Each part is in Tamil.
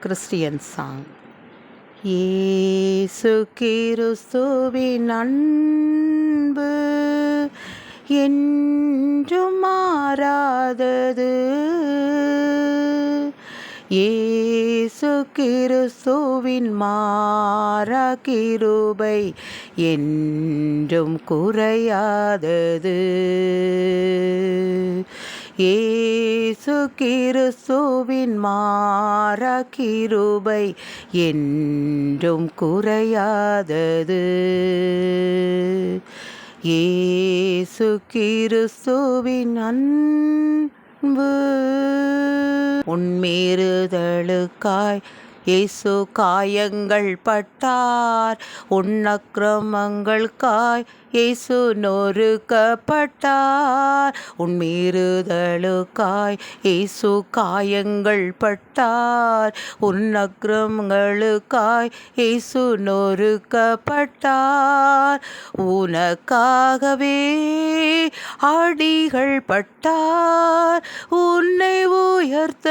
கிறிஸ்டியன் சாங் ஏசு கிறிஸ்துவின் அன்பு என்றும் மாறாதது. ஏசு கிறிஸ்துவின் மாற கிருபை என்றும் குறையாதது. ஏசு கிறிஸ்துவின் மாற கிருபை என்றும் குறையாதது. ஏசு கிறிஸ்துவின் அன்பு உன்மீறுதலுக்காய் இயேசு காயங்கள் பட்டார் உன்னக்கிரமங்களுக்காய் இயேசு நொறுக்கப்பட்டார். உன்மீறுதலுக்காய் இயேசு காயங்கள் பட்டார் உன்னக்கிரமங்களுக்காய் இயேசு நொறுக்கப்பட்டார். உனக்காகவே அடிகள் பட்டார் உன்னை உயர்த்த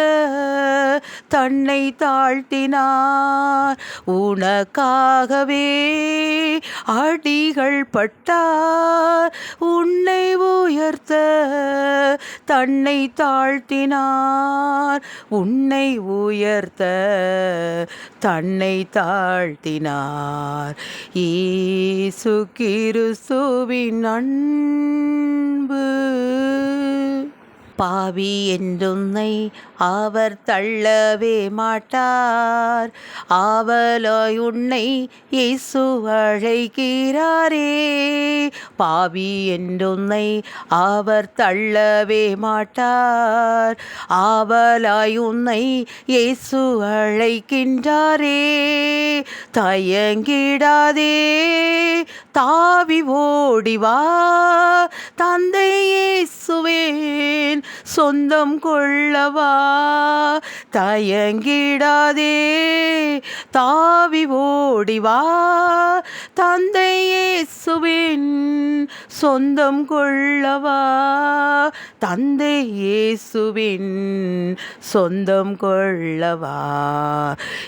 தன்னை தாழ்த்தினார். உனக்காகவே அடிகள் பட்டார். உன்னை உயர்த்த தன்னை தாழ்த்தினார். உன்னை உயர்த்த தன்னை தாழ்த்தினார். ஈசு கிறிஸ்துவின் அன்பு. பாவி என்றுன்னை அவர் தள்ளவே மாட்டார். ஆவலாய் உன்னை இயேசு அழைக்கிறாரே. பாவி என்றுன்னை அவர் தள்ளவே மாட்டார். ஆவலாய் உன்னை இயேசு அழைக்கின்றாரே. தயங்கிடாதே. தாவி ஓடிவா தந்தை இயேசுவேன் சொந்தம் கொள்ளவா. தயங்கிடாதே தாவி ஓடிவா தந்தை இயேசுவின் சொந்தம் கொள்ளவா. தந்தை இயேசுவின் சொந்தம் கொள்ளவா.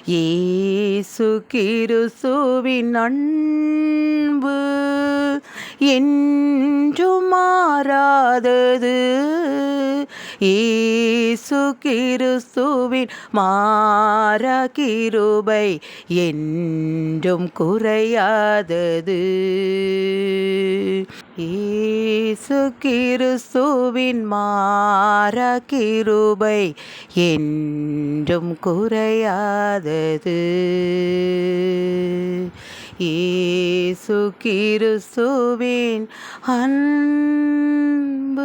ஏசு கிருசுவின் அன்பு என்றும் மாறாதது ஈசு கிறிஸ்துவின் மாற கிருபை என்றும் குறையாதது. ஈசு கிறிஸ்துவின் மாற கிருபை என்றும் குறையாதது. ஏசு கிறிஸ்துவின் அன்பு.